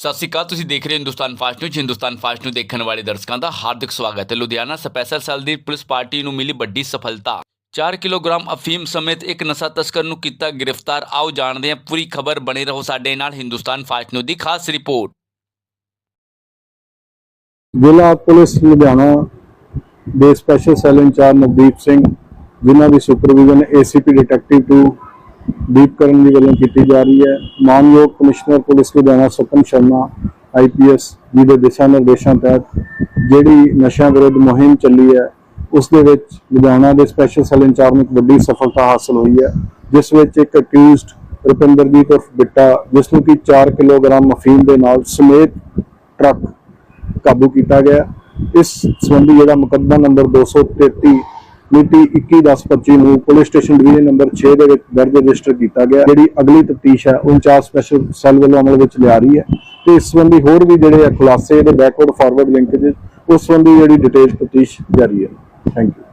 ਸਤਿ ਸ਼੍ਰੀ ਅਕਾਲ, ਤੁਸੀਂ ਦੇਖ ਰਹੇ ਹੋ Hindustan fast news. Hindustan fast news ਦੇਖਣ ਵਾਲੇ ਦਰਸ਼ਕਾਂ ਦਾ ਹਾਰਦਿਕ ਸਵਾਗਤ ਹੈ। ਲੁਧਿਆਣਾ ਸਪੈਸ਼ਲ ਸੈੱਲ ਦੀ ਪੁਲਿਸ ਪਾਰਟੀ ਨੂੰ ਮਿਲੀ ਵੱਡੀ ਸਫਲਤਾ। 4 ਕਿਲੋਗ੍ਰਾਮ ਅਫੀਮ ਸਮੇਤ ਇੱਕ ਨਸ਼ਾ ਤਸਕਰ ਨੂੰ ਕੀਤਾ ਗ੍ਰਿਫਤਾਰ। ਆਓ ਜਾਣਦੇ ਹਾਂ, ਪੂਰੀ ਖਬਰ ਬਣੇ ਰਹੋ ਸਾਡੇ ਨਾਲ ਹਿੰਦੁਸਤਾਨ ਫਾਸਟ ਨਿਊਜ਼ ਦੀ ਖਾਸ ਰਿਪੋਰਟ। ਜ਼ਿਲ੍ਹਾ ਪੁਲਿਸ ਲੁਧਿਆਣਾ ਦੇ special cell incharge Navdeep Singh, ਜਿਨ੍ਹਾਂ ਦੀ supervision ACP detective 2 Deep Karan ਦੀ ਵੱਲੋਂ ਕੀਤੀ ਜਾ ਰਹੀ ਹੈ, ਮਾਨਯੋਗ ਕਮਿਸ਼ਨਰ ਪੁਲਿਸ ਲੁਧਿਆਣਾ ਸਤਨ ਸ਼ਰਮਾ ਆਈਪੀਐਸ ਜੀ ਦੇ ਦਿਸ਼ਾ ਨਿਰਦੇਸ਼ਾਂ ਤਹਿਤ ਜਿਹੜੀ ਨਸ਼ਿਆਂ ਵਿਰੁੱਧ ਮੁਹਿੰਮ ਚੱਲੀ ਹੈ, ਉਸ ਦੇ ਵਿੱਚ ਲੁਧਿਆਣਾ ਦੇ ਸਪੈਸ਼ਲ ਸੈੱਲ ਇੰਚਾਰਜ ਨੂੰ ਇੱਕ ਵੱਡੀ ਸਫਲਤਾ ਹਾਸਲ ਹੋਈ ਹੈ, ਜਿਸ ਵਿੱਚ ਇੱਕ ਅਕਿਊਜ਼ਡ ਰੁਪਿੰਦਰਜੀਤ ਉਰਫ ਬਿੱਟਾ, ਜਿਸ ਨੂੰ ਕਿ 4 ਕਿਲੋਗ੍ਰਾਮ ਮਫੀਨ ਦੇ ਨਾਲ ਸਮੇਤ ਟਰੱਕ ਕਾਬੂ ਕੀਤਾ ਗਿਆ। ਇਸ ਸੰਬੰਧੀ ਜਿਹੜਾ ਮੁਕੱਦਮਾ ਨੰਬਰ 233 ਮਿਤੀ 21/10/25 ਨੂੰ ਪੁਲਿਸ ਸਟੇਸ਼ਨ ਡਿਵੀਜ਼ਨ ਨੰਬਰ 6 ਦੇ ਵਿੱਚ ਦਰਜ ਰਜਿਸਟਰ ਕੀਤਾ ਗਿਆ, ਜਿਹੜੀ ਅਗਲੀ ਤਫਤੀਸ਼ ਹੈ ਉਹ ਇੰਚਾਰਜ ਸਪੈਸ਼ਲ ਸੈੱਲ ਵੱਲੋਂ ਅਮਲ ਵਿੱਚ ਲਿਆ ਰਹੀ ਹੈ। ਤੇ ਇਸ ਸੰਬੰਧੀ ਹੋਰ ਵੀ ਜਿਹੜੇ ਆ ਖੁਲਾਸੇ ਦੇ ਬੈਕਵਰਡ ਫਾਰਵਰਡ ਲਿੰਕੇਜ ਉਸ ਸੰਬੰਧੀ ਜਿਹੜੀ ਡਿਟੇਲ ਤਫਤੀਸ਼ ਜਾਰੀ ਹੈ। Thank you